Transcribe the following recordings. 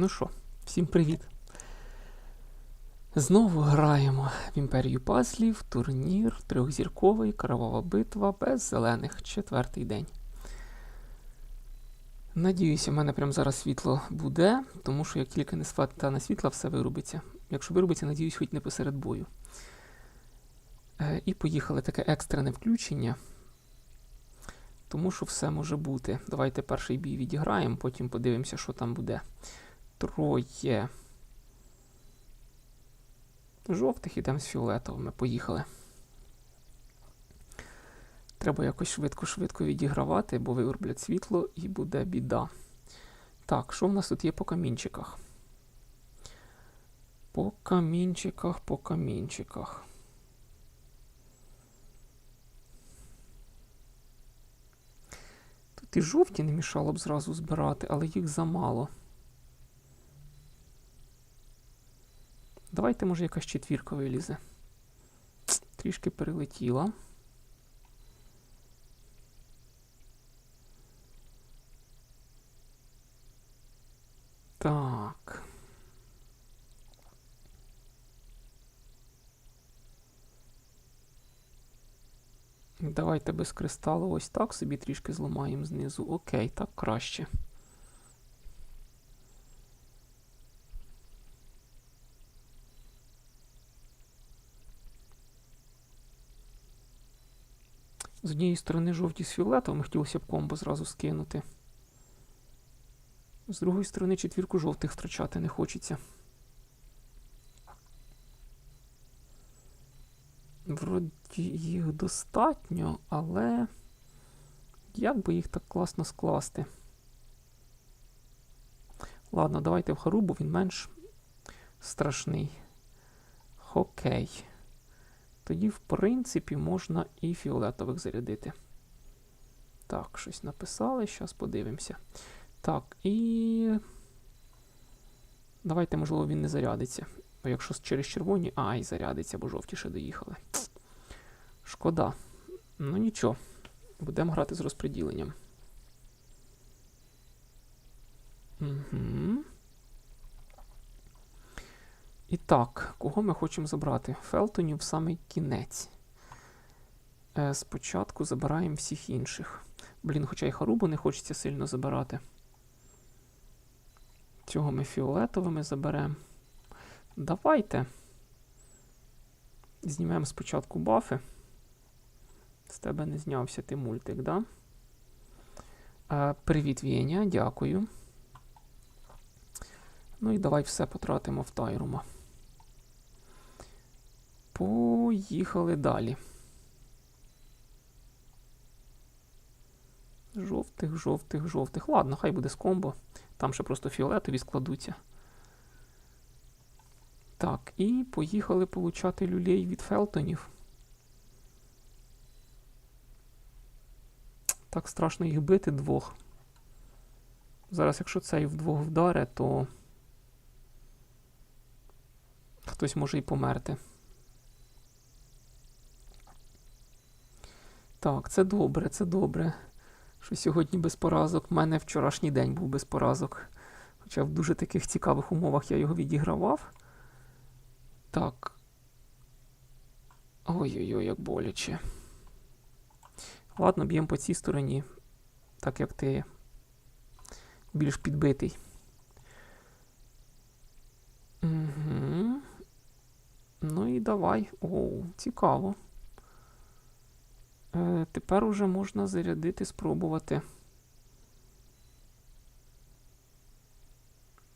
Ну що, всім привіт. Знову граємо в імперію пазлів, турнір, трьохзірковий, кровава битва без зелених, четвертий день. Надіюся, в мене прямо зараз світло буде, тому що як тільки не стане світла, все вирубиться. Якщо вирубиться, надіюсь, хоч не посеред бою. Е, і поїхали таке екстрене включення. Тому що все може бути. Давайте перший бій відіграємо, потім подивимося, що там буде. Троє. Жовтих ідемо з фіолетовими. Поїхали. Треба якось швидко-швидко відігравати, бо вироблять світло і буде біда. Так, що в нас тут є по камінчиках? По камінчиках, по камінчиках. Тут і жовті не мішало б зразу збирати, але їх замало. Давайте, може, якась четвірка вилізе. Трішки перелетіла. Так. Давайте без кристалу ось так собі трішки зламаємо знизу. Окей, так краще. З однієї сторони жовті з фіолетовим хотілося б комбо зразу скинути. З другої сторони четвірку жовтих втрачати не хочеться. Вроді їх достатньо, але як би їх так класно скласти? Ладно, давайте в Харубу, він менш страшний. Хокей. Тоді, в принципі, можна і фіолетових зарядити. Так, щось написали, зараз подивимося. Так, і. Давайте, можливо, він не зарядиться. Бо якщо через червоні, а, і зарядиться, бо жовті ще доїхали. Шкода. Ну нічого. Будемо грати з розподіленням. Угу. І так, кого ми хочемо забрати? Фелтонів в самий кінець. Е, Спочатку забираємо всіх інших. Блін, хоча й Харубу не хочеться сильно забирати. Цього ми фіолетовими заберемо. Давайте. Знімемо спочатку бафи. З тебе не знявся ти мультик, да? Е, Привіт, Вєня, дякую. Ну і давай все потратимо в Тайрума. Поїхали далі. Жовтих, жовтих, жовтих. Ладно, хай буде з комбо. Там ще просто фіолетові складуться. Так, і поїхали получати люлей від Фелтонів. Так страшно їх бити двох. Зараз, якщо цей вдвох вдаре, то хтось може і померти. Так, це добре, це добре. Що сьогодні без поразок. У мене вчорашній день був без поразок. Хоча в дуже таких цікавих умовах я його відігравав. Так. Ой-ой-ой, як боляче. Ладно, б'ємо по цій стороні, так як ти більш підбитий. Угу. Ну і давай. Оу, цікаво. Е, Тепер уже можна зарядити, спробувати.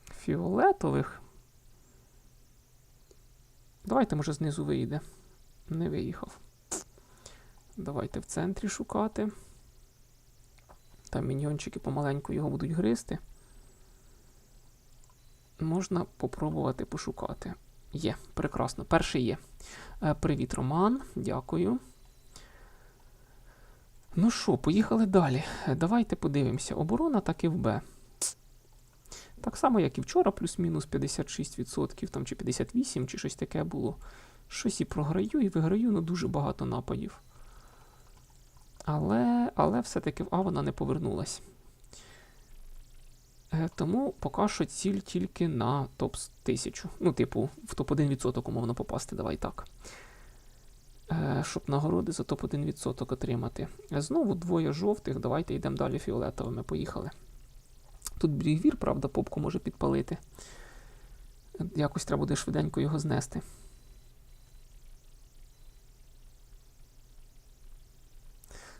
Фіолетових. Давайте, може, знизу вийде. Не виїхав. Давайте в центрі шукати. Там міньйончики помаленьку його будуть гризти. Можна попробувати пошукати. Є, прекрасно. Перший є. Е, Привіт, Роман. Дякую. Ну що, поїхали далі. Е, Давайте подивимося. Оборона так і в Б. Так само, як і вчора, плюс-мінус 56%, там чи 58%, чи щось таке було. Щось і програю, і виграю, ну дуже багато нападів. Але але все-таки в А вона не повернулась. Е, Тому поки що ціль тільки на топ 1000. Ну, типу, в топ-1% умовно попасти, давай так. Е, Щоб нагороди за топ-1% отримати. Е, Знову двоє жовтих. Давайте йдемо далі фіолетовими. Поїхали. Тут брігвір, правда, попку може підпалити. Якось треба буде швиденько його знести.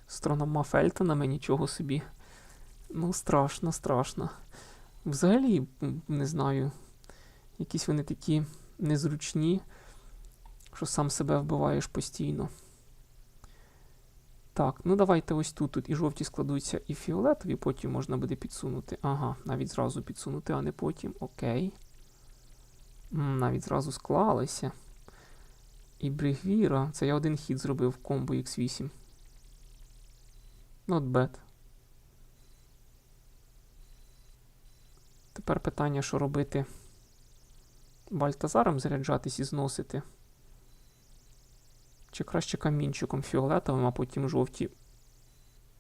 Стронома Фельтонами, нічого собі. Ну, страшно, страшно. Взагалі, не знаю, якісь вони такі незручні, що сам себе вбиваєш постійно. Так, ну давайте ось тут. Тут і жовті складуться, і фіолетові, потім можна буде підсунути. Ага, навіть зразу підсунути, а не потім. Окей. Навіть зразу склалися. І Бригвіра. Це я один хід зробив в комбо X8. Not bad. Тепер питання, що робити Бальтазаром заряджатись і зносити. Чи краще камінчиком фіолетовим, а потім жовті.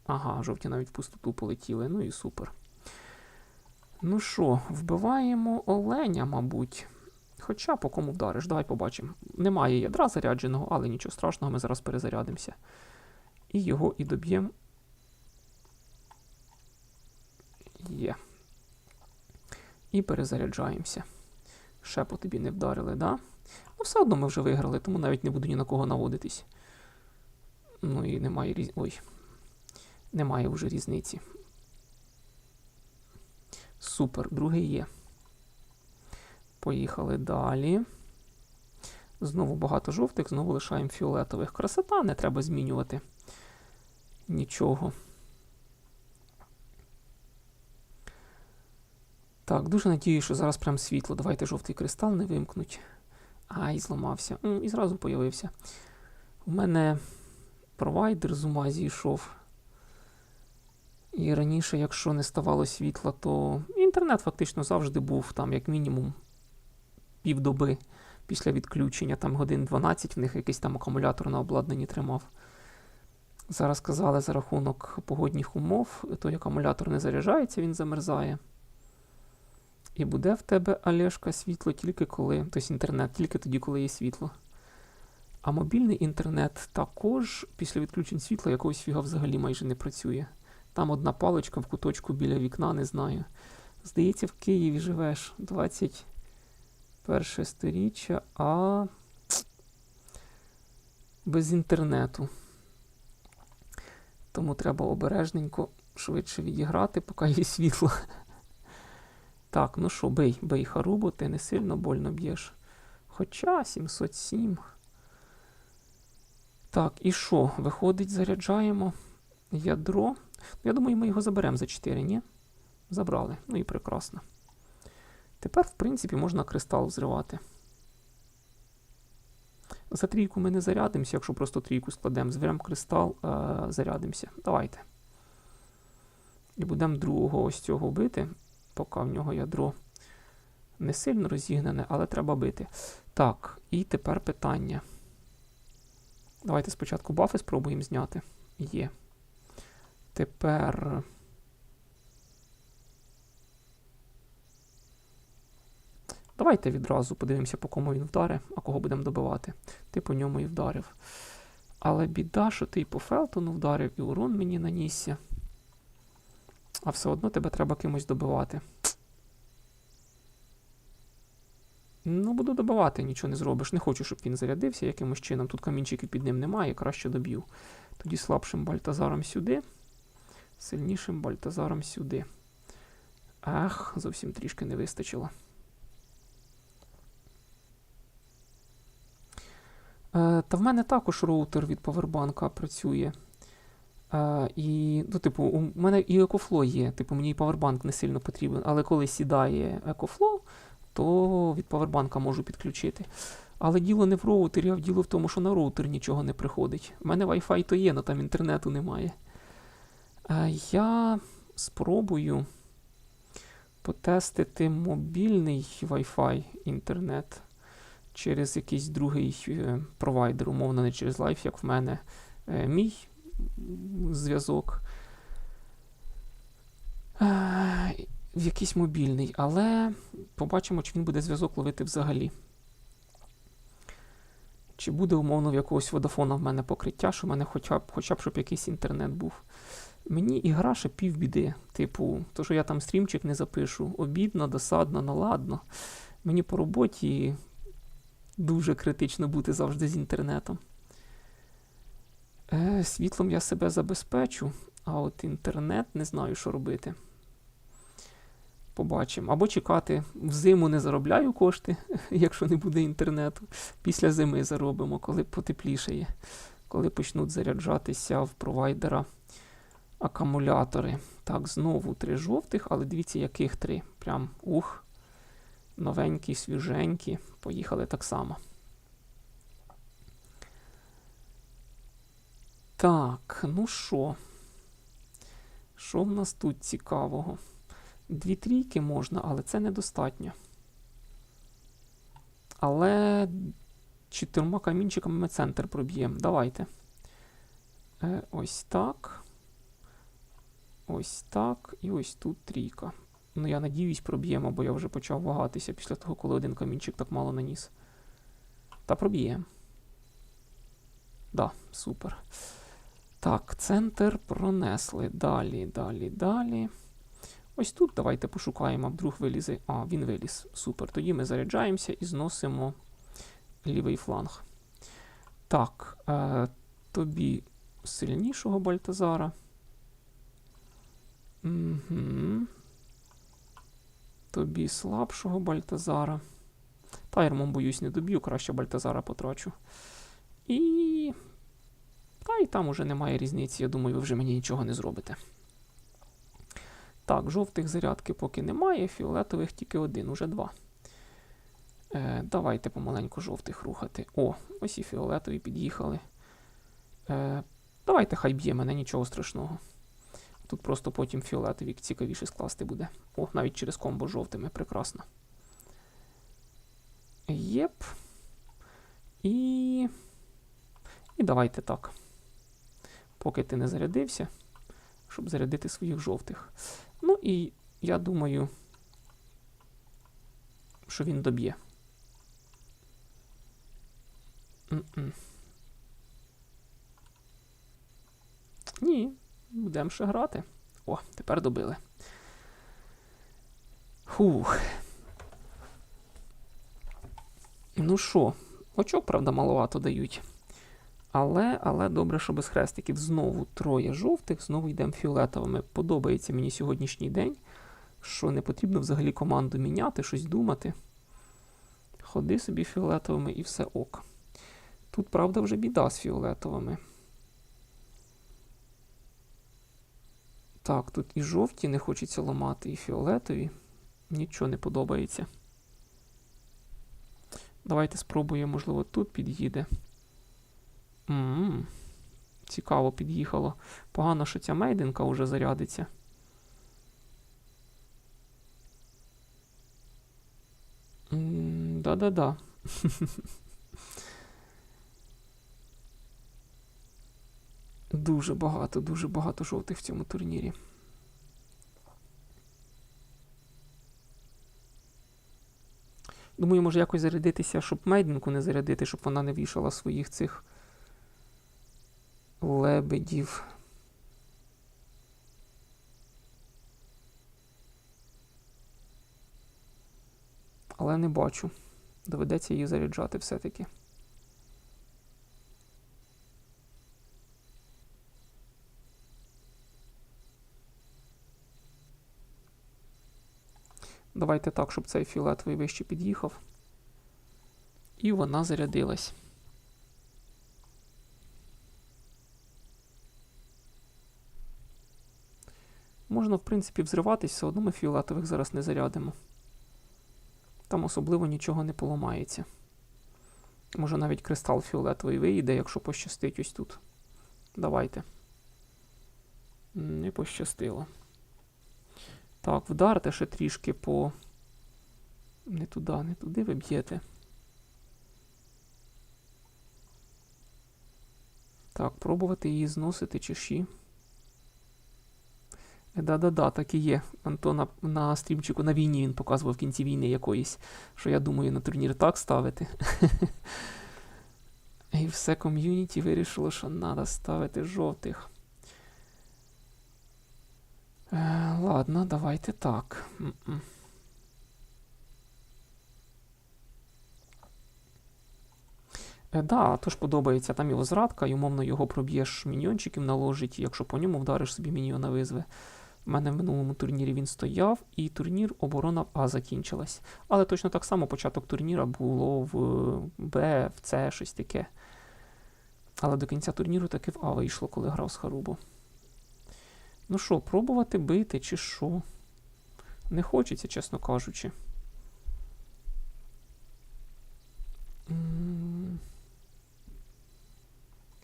Ага, жовті навіть в пустоту полетіли. Ну і супер. Ну що, вбиваємо оленя, мабуть. Хоча по кому вдариш, давай побачимо. Немає ядра зарядженого, але нічого страшного, ми зараз перезарядимося. І його і доб'ємо. Є. І перезаряджаємося. Ще по тобі не вдарили, да? Ну, все одно ми вже виграли, тому навіть не буду ні на кого наводитись. Ну і немає різ... Ой. Немає вже різниці. Супер, другий є. Поїхали далі. Знову багато жовтих, знову лишаємо фіолетових. Красота, не треба змінювати. Нічого. Так, дуже надію, що зараз прям світло. Давайте жовтий кристал не вимкнуть. Ай, зламався. М, І зразу появився. У мене провайдер з ума зійшов. І раніше, якщо не ставало світла, то інтернет фактично завжди був там, як мінімум, півдоби після відключення, там годин 12, в них якийсь там акумулятор на обладнанні тримав. Зараз казали, за рахунок погодних умов, той акумулятор не заряджається, він замерзає. І буде в тебе Олешка світло тільки коли, тобто інтернет, тільки тоді, коли є світло. А мобільний інтернет також після відключень світла якогось фіга взагалі майже не працює. Там одна паличка в куточку біля вікна, не знаю. Здається, в Києві живеш 21 сторіччя, а без інтернету. Тому треба обережненько швидше відіграти, поки є світло. Так, ну що, бей, бей Харубо, ти не сильно больно б'єш. Хоча 707. Так, і що? Виходить, заряджаємо ядро. Ну, Я думаю, ми його заберемо за 4, ні? Забрали. Ну і прекрасно. Тепер, в принципі, можна кристал взривати. За трійку ми не зарядимося, якщо просто трійку складемо. Зберемо кристал, е зарядимося. Давайте. І будемо другого ось цього бити поки в нього ядро не сильно розігнане, але треба бити. Так, і тепер питання. Давайте спочатку бафи спробуємо зняти. Є. Тепер. Давайте відразу подивимося, по кому він вдаре, а кого будемо добивати. Ти по ньому і вдарив. Але біда, що ти і по Фелтону вдарив, і урон мені нанісся. А все одно тебе треба кимось добивати. Ну, буду добивати, нічого не зробиш. Не хочу, щоб він зарядився якимось чином. Тут камінчиків під ним немає, краще доб'ю. Тоді слабшим бальтазаром сюди, сильнішим бальтазаром сюди. Ах, зовсім трішки не вистачило. Е, Та в мене також роутер від Powerbank працює. Uh, і, ну, типу, у мене і EcoFlow є, типу, мені і Powerbank не сильно потрібен, але коли сідає EcoFlow, то від Powerbank можу підключити. Але діло не в роутері, а діло в тому, що на роутер нічого не приходить. У мене Wi-Fi то є, але там інтернету немає. Uh, я спробую потестити мобільний Wi-Fi інтернет через якийсь другий е, провайдер, умовно, не через Life, як в мене. Е, мій зв'язок. в якийсь мобільний, але побачимо, чи він буде зв'язок ловити взагалі. Чи буде умовно в якогось водофона в мене покриття, що в мене хоча б, хоча б щоб якийсь інтернет був. Мені ігра ще півбіди. Типу, то, що я там стрімчик не запишу, обідно, досадно, ну ладно. Мені по роботі дуже критично бути завжди з інтернетом. Е, світлом я себе забезпечу, а от інтернет не знаю, що робити. Побачимо. Або чекати. Взиму не заробляю кошти, якщо не буде інтернету. Після зими заробимо, коли потеплішає, коли почнуть заряджатися в провайдера акумулятори. Так, знову три жовтих, але дивіться, яких три. Прям ух. Новенькі, свіженькі. Поїхали так само. Так, ну що? Що в нас тут цікавого? Дві трійки можна, але це недостатньо. Але чотирма камінчиками ми центр проб'ємо. Давайте. Е, ось так. Ось так. І ось тут трійка. Ну, я надіюсь, проб'ємо, бо я вже почав вагатися після того, коли один камінчик так мало наніс. Та проб'ємо. Да, супер. Так, центр пронесли. Далі, далі, далі. Ось тут давайте пошукаємо, вдруг вилізе. А, він виліз. Супер. Тоді ми заряджаємося і зносимо лівий фланг. Так, е, тобі сильнішого Бальтазара. Угу. Тобі слабшого Бальтазара. Тайрмом, боюсь, не доб'ю, краще Бальтазара потрачу. І. Та і там уже немає різниці. Я думаю, ви вже мені нічого не зробите. Так, жовтих зарядки поки немає, фіолетових тільки один, уже два. Е, Давайте помаленьку жовтих рухати. О, ось і фіолетові під'їхали. Е, Давайте хай б'є мене, нічого страшного. Тут просто потім фіолетові цікавіше скласти буде. О, навіть через комбо жовтими, прекрасно. Єп. І. І давайте так. Поки ти не зарядився, щоб зарядити своїх жовтих. Ну і я думаю, що він доб'є. Ні, будемо ще грати. О, тепер добили. Фух. Ну що, очок, правда, маловато дають. Але але добре, що без хрестиків знову троє жовтих, знову йдемо фіолетовими. Подобається мені сьогоднішній день, що не потрібно взагалі команду міняти, щось думати. Ходи собі фіолетовими і все ок. Тут, правда, вже біда з фіолетовими. Так, тут і жовті не хочеться ламати, і фіолетові. Нічого не подобається. Давайте спробуємо, можливо, тут під'їде. М Цікаво під'їхало. Погано, що ця мейдинка вже зарядиться. Да-да-да. Дуже багато, дуже багато жовтих в цьому турнірі. Думаю, може якось зарядитися, щоб мейдинку не зарядити, щоб вона не вішала своїх цих лебедів. Але не бачу. Доведеться її заряджати все-таки. Давайте так, щоб цей фіолетовий вище під'їхав. І вона зарядилась. Можна, в принципі, взриватись, все одно ми фіолетових зараз не зарядимо. Там особливо нічого не поламається. Може навіть кристал фіолетовий виїде, якщо пощастить ось тут. Давайте. Не пощастило. Так, вдарте ще трішки по. Не туди, не туди ви б'єте. Так, пробувати її зносити чеші. Да-да-да, так і є. Антона на стрімчику на війні він показував в кінці війни якоїсь, що я думаю на турнір так ставити. І все ком'юніті вирішило, що треба ставити жовтих. Е, ладно, давайте так. М-м. Е, да, тож подобається там його зрадка, і умовно його проб'єш міньйончиків наложить, і якщо по ньому вдариш собі міньйона визве. У мене в минулому турнірі він стояв, і турнір оборона А закінчилась. Але точно так само початок турніра було в Б, в С, щось таке. Але до кінця турніру таки в А вийшло, коли грав з Харубо. Ну що, пробувати бити чи що? Не хочеться, чесно кажучи.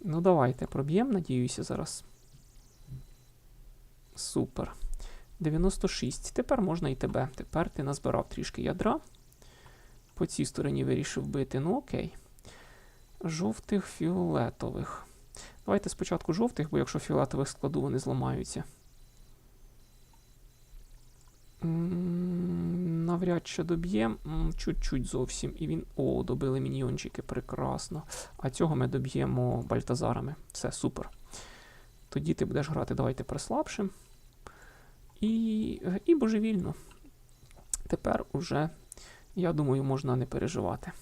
Ну, давайте проб'ємо, надіюся, зараз. Супер. 96. Тепер можна і тебе. Тепер ти назбирав трішки ядра. По цій стороні вирішив бити. Ну, окей. Жовтих фіолетових. Давайте спочатку жовтих, бо якщо фіолетових складу, вони зламаються. Навряд чи доб'є. Чуть-чуть зовсім. І він. О, добили міньйончики, прекрасно. А цього ми доб'ємо бальтазарами. Все, супер. Тоді ти будеш грати, давайте прислабшим. І, і божевільно. Тепер уже, я думаю, можна не переживати.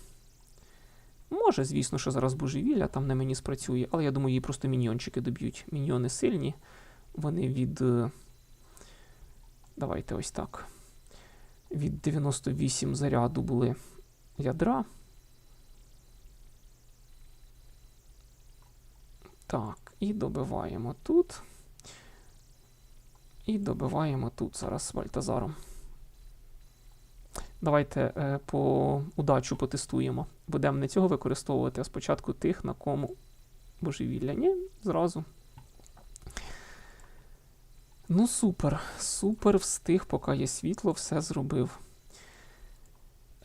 Може, звісно, що зараз божевілля там на мені спрацює, але я думаю, її просто міньйончики доб'ють. Міньйони сильні. Вони від. е, Давайте ось так. Від 98 заряду були ядра. Так, і добиваємо тут. І добиваємо тут зараз з Вальтазаром. Давайте е, по удачу потестуємо. Будемо не цього використовувати, а спочатку тих, на кому божевілля. Ні, зразу. Ну, супер. Супер встиг, поки є світло, все зробив.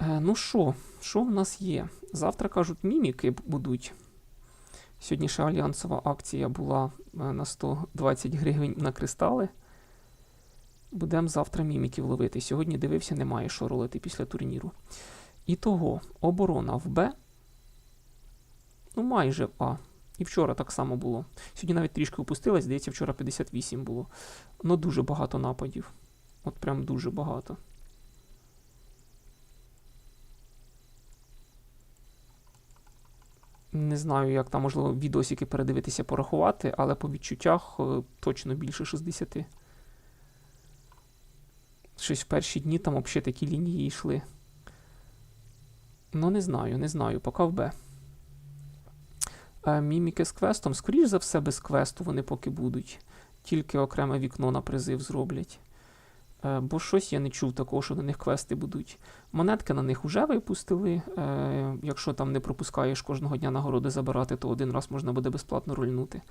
Е, ну що, що в нас є? Завтра кажуть, міміки будуть. Сьогодні альянсова акція була е, на 120 гривень на кристали. Будемо завтра міміків ловити. Сьогодні дивився, немає що ролити після турніру. І того, оборона в Б. Ну, майже в А. І вчора так само було. Сьогодні навіть трішки опустилась, здається, вчора 58 було. Ну, дуже багато нападів. От прям дуже багато. Не знаю, як там, можливо, відосики передивитися, порахувати, але по відчуттях е, точно більше 60. Щось в перші дні там взагалі такі лінії йшли. Ну, не знаю, не знаю, поки в Б. Е, Міміки з квестом, скоріш за все, без квесту вони поки будуть. Тільки окреме вікно на призив зроблять. Е, Бо щось я не чув такого, що на них квести будуть. Монетки на них вже випустили. Е, Якщо там не пропускаєш кожного дня нагороди забирати, то один раз можна буде безплатно рульнути.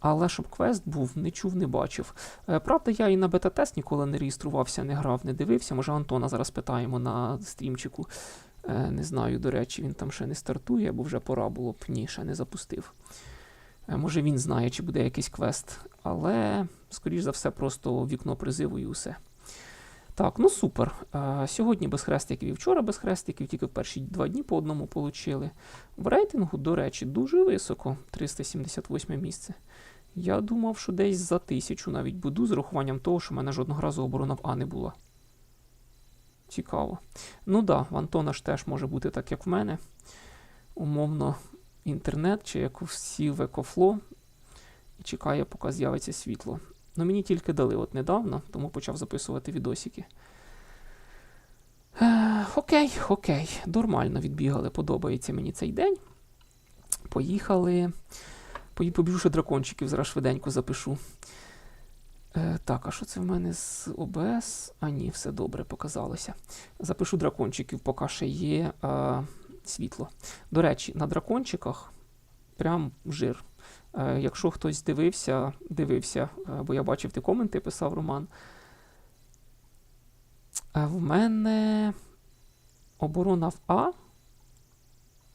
Але щоб квест був, не чув, не бачив. Е, Правда, я і на бета-тест ніколи не реєструвався, не грав, не дивився. Може, Антона зараз питаємо на стрімчику. Е, Не знаю, до речі, він там ще не стартує, бо вже пора було б. Ні, ще не запустив. Е, Може він знає, чи буде якийсь квест, але, скоріш за все, просто вікно призиву і усе. Так, ну супер. Е, Сьогодні без хрестиків і вчора без хрестиків, тільки перші два дні по одному отримали. В рейтингу, до речі, дуже високо 378 місце. Я думав, що десь за тисячу навіть буду, з урахуванням того, що в мене жодного разу оборона в А не була. Цікаво. Ну да, в Антона ж теж може бути так, як в мене. Умовно, інтернет чи як всі в екофло. І чекає, поки з'явиться світло. Ну мені тільки дали от недавно, тому почав записувати відосики. Е, окей, окей, нормально відбігали, подобається мені цей день. Поїхали. Пої- Побіжу ще дракончиків, зараз швиденько запишу. Е, так, а що це в мене з ОБС? А ні, все добре показалося. Запишу дракончиків, поки ще є е, світло. До речі, на дракончиках прям жир. Е, якщо хтось дивився, дивився, е, бо я бачив, ти коменти писав Роман. Е, в мене оборона в А.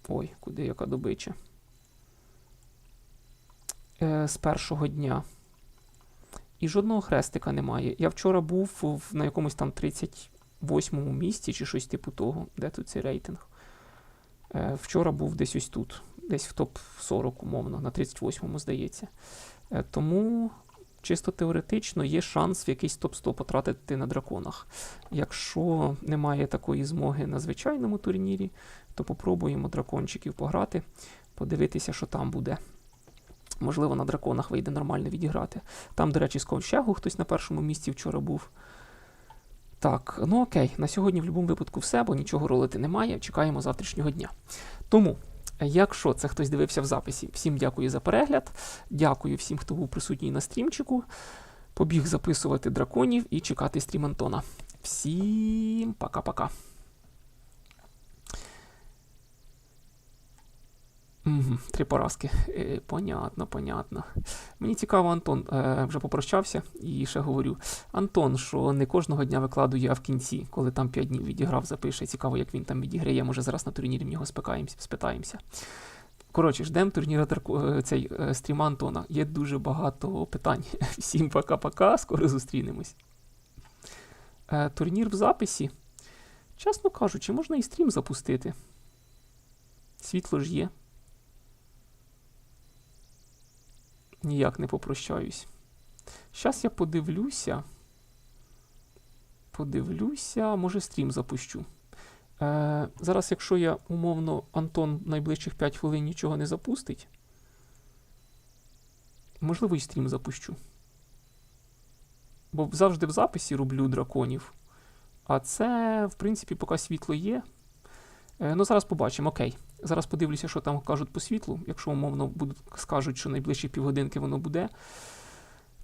Ой, куди яка добича? З першого дня. І жодного хрестика немає. Я вчора був на якомусь там 38-му місці чи щось типу того, де тут цей рейтинг. Вчора був десь ось тут, десь в топ-40, умовно, на 38-му, здається. Е, Тому чисто теоретично є шанс в якийсь топ-100 потратити на драконах. Якщо немає такої змоги на звичайному турнірі, то попробуємо дракончиків пограти, подивитися, що там буде. Можливо, на драконах вийде нормально відіграти. Там, до речі, з ковчегу хтось на першому місці вчора був. Так, ну окей, на сьогодні в будь-якому випадку все, бо нічого ролити немає. Чекаємо завтрашнього дня. Тому, якщо це хтось дивився в записі, всім дякую за перегляд. Дякую всім, хто був присутній на стрімчику. Побіг записувати драконів і чекати стрім Антона. Всім пока-пока. Три поразки. Е, понятно, понятно. Мені цікаво, Антон е, вже попрощався і ще говорю. Антон, що не кожного дня викладує, а в кінці, коли там 5 днів відіграв, запише. Цікаво, як він там відіграє. Може, зараз на турнірі в нього спитаємося. Коротше, ждемо турніра е, цей стріма Антона. Є дуже багато питань. Всім пока-пока, скоро зустрінемось. Турнір в записі. Чесно кажучи, можна і стрім запустити. Світло ж є. Ніяк не попрощаюсь. Щас я подивлюся. Подивлюся, може стрім запущу. Е, зараз, якщо я умовно Антон найближчих 5 хвилин нічого не запустить, можливо, і стрім запущу. Бо завжди в записі роблю драконів. А це, в принципі, поки світло є. Е, ну, зараз побачимо, окей. Зараз подивлюся, що там кажуть по світлу. Якщо умовно будуть, скажуть, що найближчі півгодинки воно буде,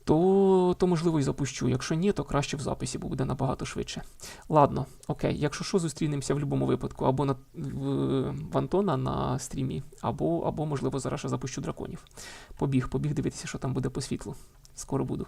то, то можливо і запущу. Якщо ні, то краще в записі, бо буде набагато швидше. Ладно, окей, якщо що, зустрінемося в будь-якому випадку, або на, в, в Антона на стрімі, або, або, можливо, зараз запущу драконів. Побіг, побіг дивитися, що там буде по світлу. Скоро буду.